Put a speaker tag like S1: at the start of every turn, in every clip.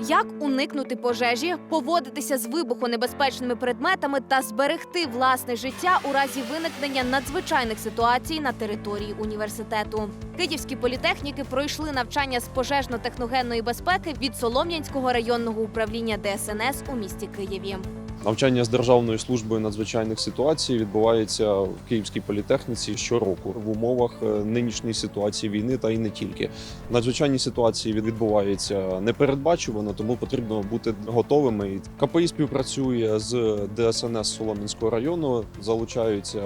S1: Як уникнути пожежі, поводитися з вибухонебезпечними предметами та зберегти власне життя у разі виникнення надзвичайних ситуацій на території університету. Київські політехніки пройшли навчання з пожежно-техногенної безпеки від Солом'янського районного управління ДСНС у місті Києві.
S2: Навчання з Державною службою надзвичайних ситуацій відбувається в Київській політехніці щороку в умовах е, нинішньої ситуації війни та й не тільки. Надзвичайні ситуації відбуваються непередбачувано, тому потрібно бути готовими. КПІ співпрацює з ДСНС Солом'янського району. Залучаються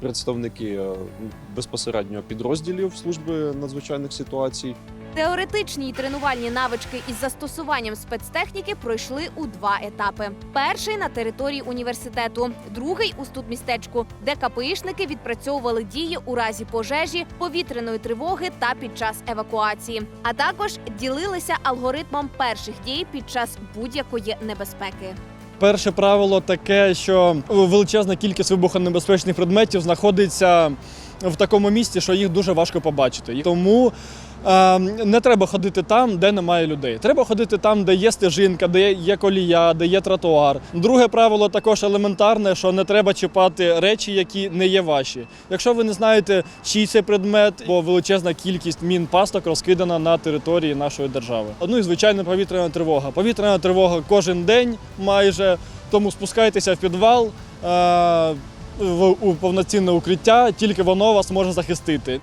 S2: представники е, безпосередньо підрозділів служби надзвичайних ситуацій.
S1: Теоретичні тренувальні навички із застосуванням спецтехніки пройшли у два етапи: перший на території університету, другий у студмістечку, де КПІшники відпрацьовували дії у разі пожежі, повітряної тривоги та під час евакуації, а також ділилися алгоритмом перших дій під час будь-якої небезпеки.
S3: Перше правило таке, що величезна кількість вибухонебезпечних предметів знаходиться в такому місці, що їх дуже важко побачити. Тому е, не треба ходити там, де немає людей. Треба ходити там, де є стежинка, де є колія, де є тротуар. Друге правило також елементарне, що не треба чіпати речі, які не є ваші. Якщо ви не знаєте, чий це предмет, бо величезна кількість мін пасток розкидана на території нашої держави. Ну і звичайно, повітряна тривога. Повітряна тривога кожен день майже. Тому спускайтеся в підвал. В повноцінне укриття, тільки воно вас може захистити.